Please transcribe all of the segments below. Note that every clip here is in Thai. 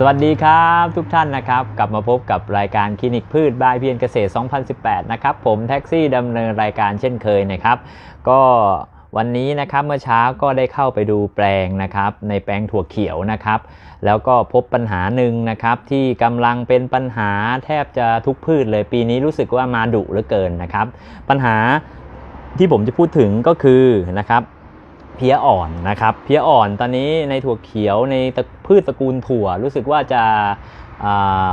สวัสดีครับทุกท่านนะครับ กลับมาพบกับรายการคลินิกพืชบายเพียนเกษตร 2018 นะครับ ผมแท็กซี่ดำเนินรายการเช่นเคยนะครับ ก็วันนี้นะครับเมื่อเช้าก็ได้เข้าไปดูแปลงนะครับ ในแปลงถั่วเขียวนะครับ แล้วก็พบปัญหาหนึ่งนะครับ ที่กำลังเป็นปัญหาแทบจะทุกพืชเลยปีนี้รู้สึกว่ามาดุเหลือเกินนะครับ ปัญหาที่ผมจะพูดถึงก็คือนะครับ เพี้ยอ่อนนะครับ เพี้ยอ่อนตอนนี้ในถั่วเขียวในพืชตระกูลถั่วรู้สึกว่าจะ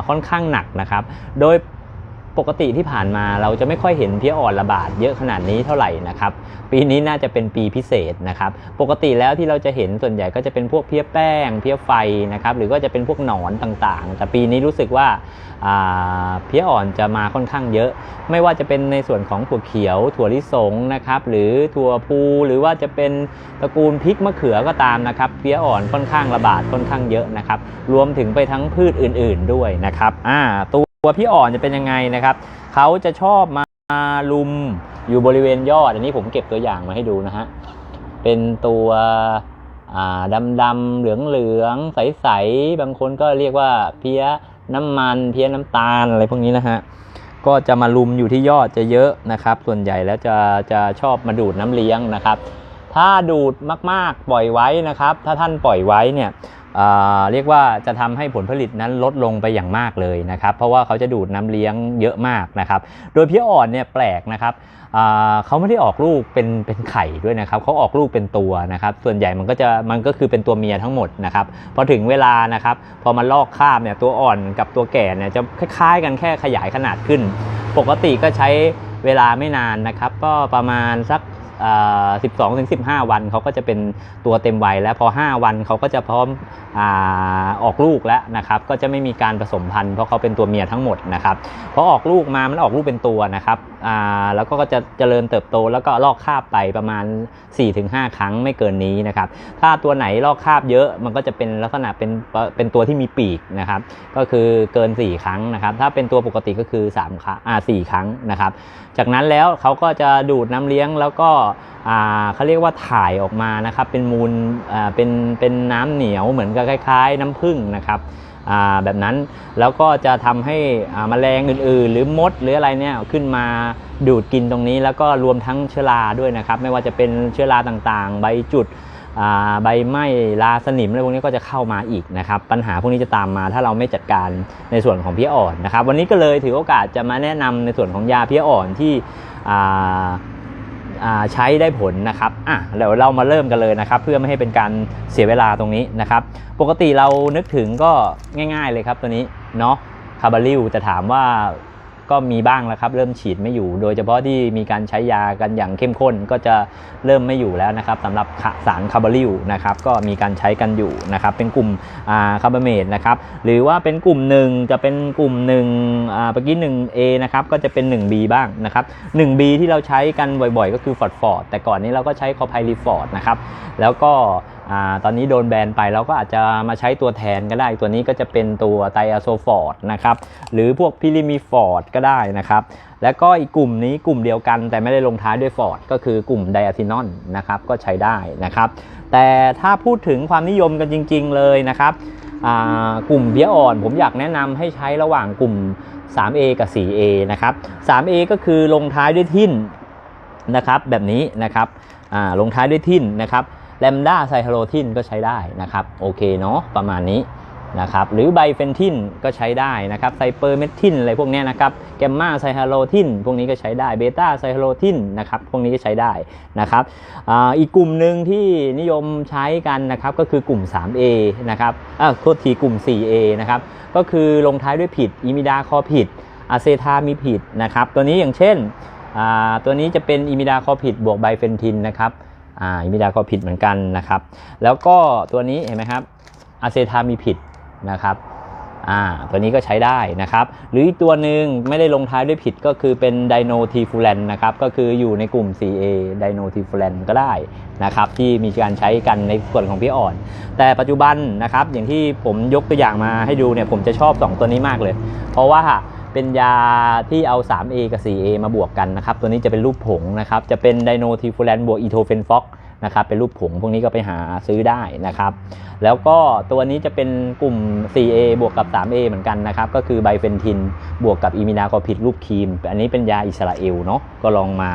ค่อนข้างหนักนะครับ โดย ปกติที่ผ่านมาเราจะไม่ค่อยเห็นเพี้ยอ่อนระบาดเยอะขนาดนี้เท่าไหร่นะครับปีนี้น่าจะเป็นปีพิเศษนะครับปกติแล้วที่เราจะเห็นส่วนใหญ่ก็จะเป็นพวกเพี้ยแป้ง เพี้ยไฟนะครับหรือก็จะเป็นพวกหนอนต่างๆ แต่ปีนี้รู้สึกว่าเพี้ยอ่อนจะมาค่อนข้างเยอะ ไม่ว่าจะเป็นในส่วนของถั่วเขียว ถั่วลิสงนะครับหรือถั่วพูหรือว่าจะเป็นตระกูลพริกมะเขือก็ตามนะครับเพี้ยอ่อนค่อนข้างระบาดค่อนข้างเยอะนะครับรวมถึงไปทั้งพืชอื่น ๆด้วยนะครับอ่าตัว เพี้ยอ่อนจะเป็นยังไงนะครับ เขาจะชอบมาลุมอยู่บริเวณยอด อันนี้ผมเก็บตัวอย่างมาให้ดูนะฮะ เป็นตัวดำดำเหลืองเหลืองๆใสบางคนก็เรียกว่าเพี้ยน้ำมัน เพี้ยน้ำตาลอะไรพวกนี้นะฮะ ก็จะมาลุมอยู่ที่ยอดจะเยอะนะครับ ส่วนใหญ่แล้วจะจะชอบมาดูดน้ำเลี้ยงนะครับ ถ้าดูดมากๆปล่อยไว้นะครับ ถ้าท่านปล่อยไว้เนี่ย เรียกว่าจะทำให้ผลผลิตนั้นลดลงไปอย่างมากเลยนะครับ เพราะว่าเขาจะดูดน้ำเลี้ยงเยอะมากนะครับ โดยเพี้ยอ่อนเนี่ยแปลกนะครับเขาไม่ได้ออกลูกเป็นเป็นไข่ด้วยนะครับเขาออกลูกเป็นตัวนะครับ ส่วนใหญ่มันก็จะมันก็คือเป็นตัวเมียทั้งหมดนะครับพอถึงเวลานะครับ พอมาลอกคาบเนี่ยตัวอ่อนกับตัวแก่เนี่ยจะคล้ายๆ กันแค่ขยายขนาดขึ้น ปกติก็ใช้เวลาไม่นานนะครับ ก็ประมาณสัก เอ่อ12ถึง15วันเขาก็จะเป็นตัวเต็มวัยแล้วพอ 5 วันเขาก็จะพร้อมอออกลูกแล้วนะครับก็จะไม่มีการผสมพันธุ์เพราะเขาเป็นตัวเมียทั้งหมดนะครับพอออกลูกมามันออกลูกเป็นตัวนะครับแล้วก็จะเจริญเติบโตแล้วก็ลอกคราบไปประมาณ 4-5 ครั้งไม่เกินนี้นะครับถ้าตัวไหนลอกคราบเยอะมันก็จะเป็นลักษณะเป็นเป็นตัวที่มีปีกนะครับก็คือเกิน 4 ครั้งนะครับถ้าเป็นตัวปกติก็คือ3ครั้งอ่า4ครั้งนะครับจากนั้นแล้วเขาก็จะดูดน้ำเลี้ยงแล้วก็เขาเรียกว่าถ่ายออกมานะครับเป็นมูลเป็นเป็นน้ำเหนียวเหมือนกับคล้าย ๆ น้ำผึ้งนะครับแบบนั้นแล้วก็จะทำให้อ่าแมลงอื่น ๆ หรือมดหรืออะไรเนี่ยขึ้นมาดูดกินตรงนี้ แล้วก็รวมทั้งเชื้อราด้วยนะครับ ไม่ว่าจะเป็นเชื้อราต่างๆ ใบจุดใบไหม้ราสนิมอะไรพวกนี้ก็จะเข้ามาอีกนะครับ ปัญหาพวกนี้จะตามมาถ้าเราไม่จัดการในส่วนของเพี้ยอ่อนนะครับ วันนี้ก็เลยถือโอกาสจะมาแนะนำในส่วนของยาเพี้ยอ่อนที่ ใช้ได้ผลนะครับอะเดี๋ยวเรามาเริ่มกันเลยนะครับ เพื่อไม่ให้เป็นการเสียเวลาตรงนี้นะครับ ปกติเรานึกถึงก็ง่าย ๆเลยครับตัวนี้เนาะคาบาริลจะถามว่า ก็มีบ้างแล้วครับ เริ่มฉีดไม่อยู่ โดยเฉพาะที่มีการใช้ยากันอย่างเข้มข้นก็จะเริ่มไม่อยู่แล้วนะครับสำหรับสารคาร์บาริลนะครับก็มีการใช้กันอยู่นะครับเป็นกลุ่มคาร์บาเมดนะครับหรือว่าเป็นกลุ่มหนึ่งจะเป็นกลุ่มหนึ่งอ่าเมื่อกี้ 1A นะครับก็จะเป็น 1B บ้างนะครับ 1B ที่เราใช้กันบ่อยๆ ก็คือฟอร์ดฟอร์ดแต่ก่อนนี้เราก็ใช้คอไพลิฟอร์ดนะครับแล้วก็อตอนนี้โดนแบนไปเราก็อาจจะมาใช้ตัวแทนก็ได้ ตัวนี้ก็จะเป็นตัวไตอะโซฟอร์ดนะครับ หรือพวกพิลิมีฟอร์ดก็ได้นะครับ แล้วก็อีกกลุ่มนี้กลุ่มเดียวกัน แต่ไม่ได้ลงท้ายด้วยฟอร์ดก็คือกลุ่มไดอะทินอนนะครับก็ใช้ได้นะครับ แต่ถ้าพูดถึงความนิยมกันจริง ๆ เลยนะครับกลุ่มเบี้ยอ่อน ผมอยากแนะนำให้ใช้ระหว่างกลุ่ม 3A กับ 4A นะครับ 3A ก็คือลงท้ายด้วยทินนะครับแบบนี้นะครับลงท้ายด้วยทินนะครับ แลมด้าไซฮาโรทินก็ใช้ได้นะครับโอเคเนาะประมาณนี้นะครับหรือไบเฟนทินก็ใช้ได้นะครับไซเปอร์เมทินอะไรพวกนี้นะครับแกมมาไซฮาโรทินพวกนี้ก็ใช้ได้เบต้าไซฮาโรทินนะครับพวกนี้ก็ใช้ได้นะครับอ,อีกกลุ่มหนึ่งที่นิยมใช้กันนะครับก็คือกลุ่ม 3A นะครับอ่าโทษทีกลุ่ม 4A นะครับก็คือลงท้ายด้วยผิดอิมิดาคอผิดอะเซทามีผิดนะครับตัวนี้อย่างเช่นตัวนี้จะเป็นอิมิดาคอผิดบวกไบเฟนทินนะครับ อ่าอิมิดาก็ผิดเหมือนกันนะครับ แล้วก็ตัวนี้เห็นไหมครับอะเซทามีผิดนะครับอ่าตัวนี้ก็ใช้ได้นะครับ หรืออีกตัวหนึ่งไม่ได้ลงท้ายด้วยผิดก็คือเป็นไดโนทีฟูแลนนะครับ ก็คืออยู่ในกลุ่ม 4A ไดโนทีฟูแลนก็ได้นะครับ ที่มีการใช้กันในส่วนของพี่อ่อน แต่ปัจจุบันนะครับ อย่างที่ผมยกตัวอย่างมาให้ดูเนี่ย ผมจะชอบ 2 ตัวนี้มากเลย เพราะว่า เป็นยาที่เอา 3A กับ 4A มาบวกกันนะครับ ตัวนี้จะเป็นรูปผงนะครับ จะเป็นไดโนทีฟูแลนบวกอีโทเฟนฟอก นะครับเป็นรูปผงพวกนี้ก็ไปหาซื้อได้นะครับ แล้วก็ตัวนี้จะเป็นกลุ่ม 4A บวกกับ 3A เหมือนกันนะครับ ก็คือไบเฟนทินบวกกับอีมินาคอพิดรูปครีม อันนี้เป็นยาอิสราเอลเนาะก็ลองมา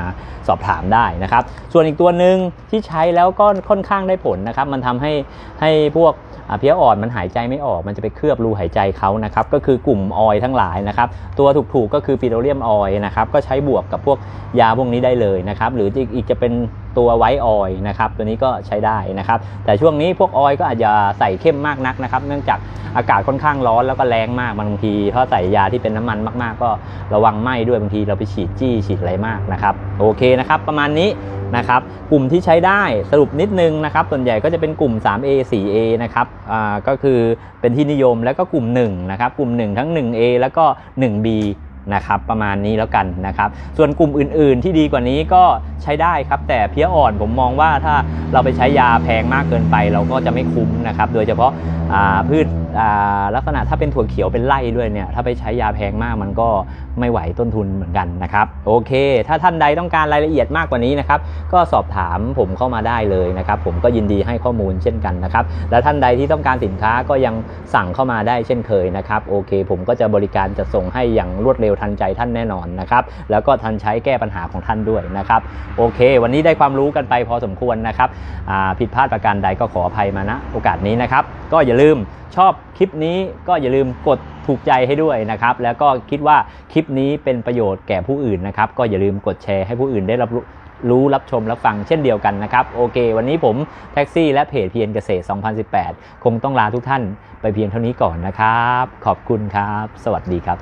สอบถามได้นะครับ ส่วนอีกตัวหนึ่งที่ใช้แล้วก็ค่อนข้างได้ผลนะครับ มันทำให้ให้พวกเพี้ยอ่อนมันหายใจไม่ออก มันจะไปเคลือบรูหายใจเขานะครับ ก็คือกลุ่มออยทั้งหลายนะครับ ตัวถูกๆก็คือปิโตรเลียมออยนะครับ ก็ใช้บวกกับพวกยาพวกนี้ได้เลยนะครับ หรืออีกจะเป็น ตัวไวท์ออยล์นะครับตัวนี้ก็ใช้ได้นะครับแต่ช่วงนี้พวกออยล์ก็อาจจะใส่เข้มมากนักนะครับเนื่องจากอากาศค่อนข้างร้อนแล้วก็แรงมากบางทีถ้าใส่ยาที่เป็นน้ำมันมากๆ ก็ระวังไหม้ด้วยบางทีเราไปฉีดจี้ฉีดอะไรมากนะครับโอเคนะครับประมาณนี้นะครับกลุ่มที่ใช้ได้สรุปนิดนึงนะครับส่วนใหญ่ก็จะเป็นกลุ่ม 3A 4A นะครับอ่าก็คือเป็นที่นิยมแล้วก็กลุ่ม1นะครับกลุ่ม 1 ทั้ง 1A แล้วก็ 1B นะครับประมาณนี้แล้วกันนะครับส่วนกลุ่มอื่นๆที่ดีกว่านี้ก็ใช้ได้ครับ แต่เพี้ยอ่อนผมมองว่าถ้าเราไปใช้ยาแพงมากเกินไป เราก็จะไม่คุ้มนะครับโดยเฉพาะาพืชลักษณะถ้าเป็นถั่วเขียวเป็นไร่ด้วยเนี่ยถ้าไปใช้ยาแพงมากมันก็ไม่ไหวต้นทุนเหมือนกันนะครับโอเค ถ้าท่านใดต้องการรายละเอียดมากกว่านี้นะครับก็สอบถามผมเข้ามาได้เลยนะครับผมก็ยินดีให้ข้อมูลเช่นกันนะครับและท่านใดที่ต้องการสินค้าก็ยังสั่งเข้ามาได้เช่นเคยนะครับโอเค ผมก็จะบริการจะส่งให้อย่างรวดเร็วทันใจท่านแน่นอนนะครับแล้วก็ทันใช้แก้ปัญหาของท่านด้วยนะครับโอเค วันนี้ได้ความรู้กันไปพอสมควรนะครับผิดพลาดประการใดก็ขออภัยมาณโอกาสนี้นะครับก็อย่าลืมชอบคลิปนี้ก็อย่าลืมกดถูกใจให้ด้วยนะครับ แล้วก็คิดว่าคลิปนี้เป็นประโยชน์แก่ผู้อื่นนะครับ ก็อย่าลืมกดแชร์ให้ผู้อื่นได้รับรู้รับชมรับฟังเช่นเดียวกันนะครับ โอเค วันนี้ผมแท็กซี่และเพจเพียรเกษตร 2018 คงต้องลาทุกท่านไปเพียงเท่านี้ก่อนนะครับ ขอบคุณครับ สวัสดีครับ